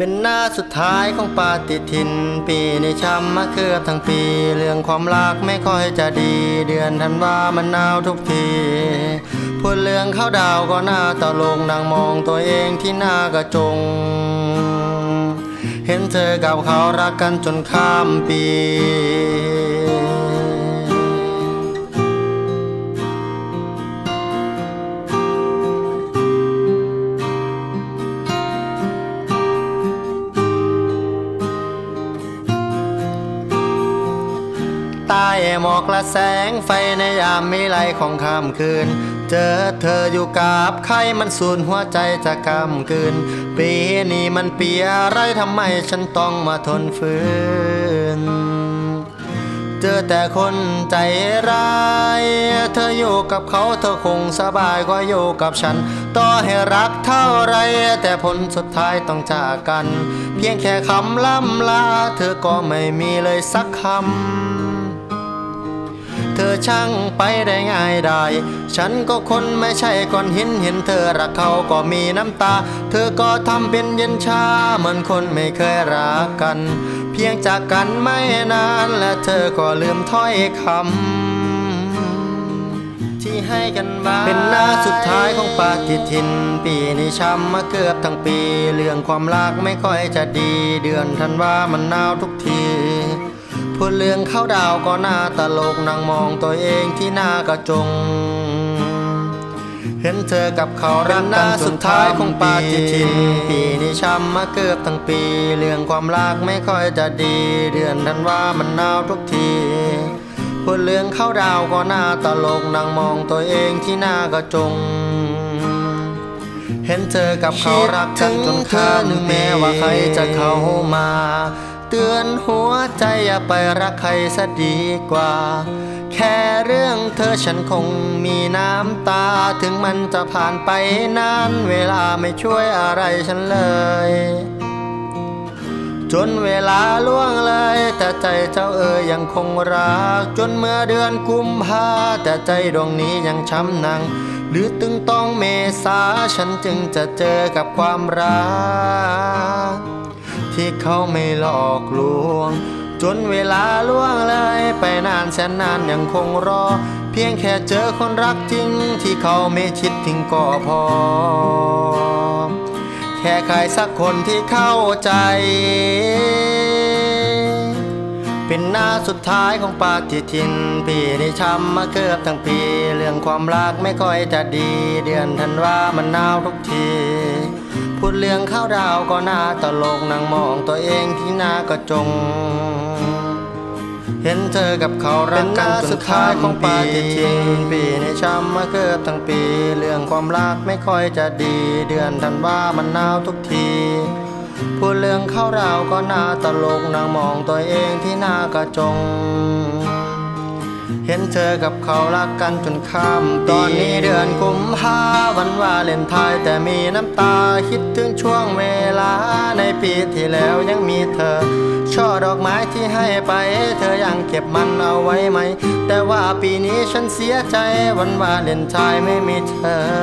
เป็นหน้าสุดท้ายของปาฏิทิน ปีนี้ช้ำมาเกือบทั้งปี เรื่องความรักไม่ค่อยจะดี เดือนธันวามันหนาวทุกทีพูดเรื่องเข้าดาวก็หน้าตลกนางมองตัวเองที่หน้ากระจง เห็นเธอกับเขารักกันจนข้ามปี หมอกละแสงไฟในยามมิไลของค่ำคืน เจอเธออยู่กับใครมันสูญหัวใจจะกำกืน ปีนี้มันเปียอะไรทำไมฉันต้องมาทนฝืน เจอแต่คนใจร้าย เธออยู่กับเขาเธอคงสบายกว่าอยู่กับฉัน ต่อให้รักเท่าไร แต่ผลสุดท้ายต้องจากกัน เพียงแค่คำล่ำลา เธอก็ไม่มีเลยสักคำ เธอช่างไปได้ง่ายได้ ฉันก็คนไม่ใช่ก้อนหินเห็นเธอรักเขาก็มีน้ำตา เธอก็ทำเป็นเย็นชาเหมือนคนไม่เคยรักกัน เพียงจากกันไม่นานและเธอก็ลืมถ้อยคำที่ให้กันบ้าเป็นหน้าสุดท้ายของปาฏิทิน ปีนี้ช้ำมาเกือบทั้งปี เรื่องความรักไม่ค่อยจะดี เดือนธันวามันหนาวทุกที พูดเรื่องเข้าดาวก็น่าตลกนั่งมองตัวเองที่หน้ากระจง เห็นเธอกับเขารักกันสุดท้ายของปาฏิทิน ปีนี้ช้ำมาเกือบทั้งปี เรื่องความรักไม่ค่อยจะดี เดือนธันวามันหนาวทุกทีพูดเรื่องเข้าดาวก็น่าตลกนั่งมองตัวเองที่หน้ากระจง เห็นเธอกับเขารักกันจนข้ามนึงแม้ว่าใครจะเข้ามา เตือนหัวใจอย่าไปรักใครซะดีกว่า แค่เรื่องเธอฉันคงมีน้ำตา ถึงมันจะผ่านไปนานเวลาไม่ช่วยอะไรฉันเลย จนเวลาล่วงเลย แต่ใจเจ้าเอ๋ยยังคงรัก จนเมื่อเดือนกุมภาแต่ใจดวงนี้ยังช้ำหนัง หรือตึงต้องเมษาฉันจึงจะเจอกับความรัก ที่เขาไม่หลอกลวง จนเวลาล่วงเลยไปนานแสนนานยังคงรอ เพียงแค่เจอคนรักจริง ที่เขาไม่คิดทิ้งก็พอ แค่ใครสักคนที่เข้าใจ เป็นหน้าสุดท้ายของปาฏิทิน ปีนี้ช้ำมาเกือบทั้งปี เรื่องความรักไม่ค่อยจะดี เดือนธันวามันหนาวทุกที พูดเรื่องข้าวดาวก็น่าตลกนั่งมองตัวเองที่หน้ากระจง เห็นเธอกับเขารักกันสุดท้ายของปาฏิทินปีนี้ช้ำมาเกือบทั้งปี เรื่องความรักไม่ค่อยจะดี เดือนธันวามันหนาวทุกทีพูดเรื่องข้าวดาวก็น่าตลกนั่งมองตัวเองที่หน้ากระจง เห็นเธอกับเขารักกันจนข้ามปีตอนนี้เดือนกุมภา วันวาเลนไทน์แต่มีน้ำตาคิดถึงช่วงเวลาในปีที่แล้วยังมีเธอ ช่อดอกไม้ที่ให้ไป เธอยังเก็บมันเอาไว้ไหม แต่ว่าปีนี้ฉันเสียใจวันวาเลนไทน์ไม่มีเธอ